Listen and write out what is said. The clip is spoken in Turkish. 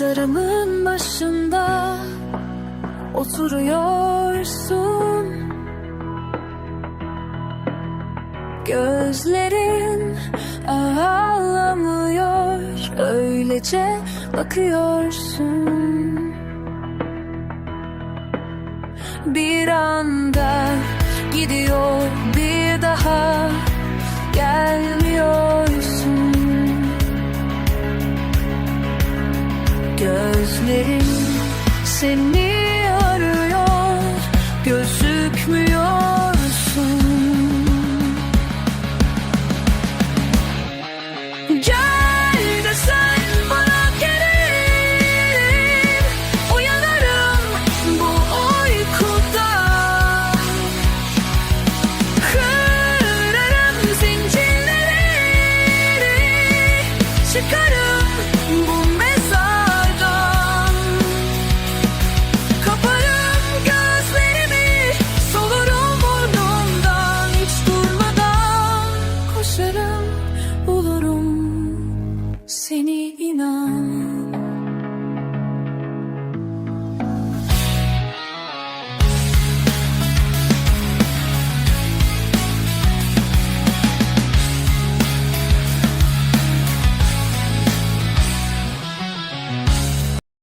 Mezarımın başında oturuyorsun. Gözlerin ağlamıyor Öylece bakıyorsun. Bir anda gidiyor gözlerim seni arıyor gözükmüyorsun. Gel de sen bana gelin uyanırım bu uykudan Kırarım zincirleri çıkarım bu yaşarım bulurum seni inan.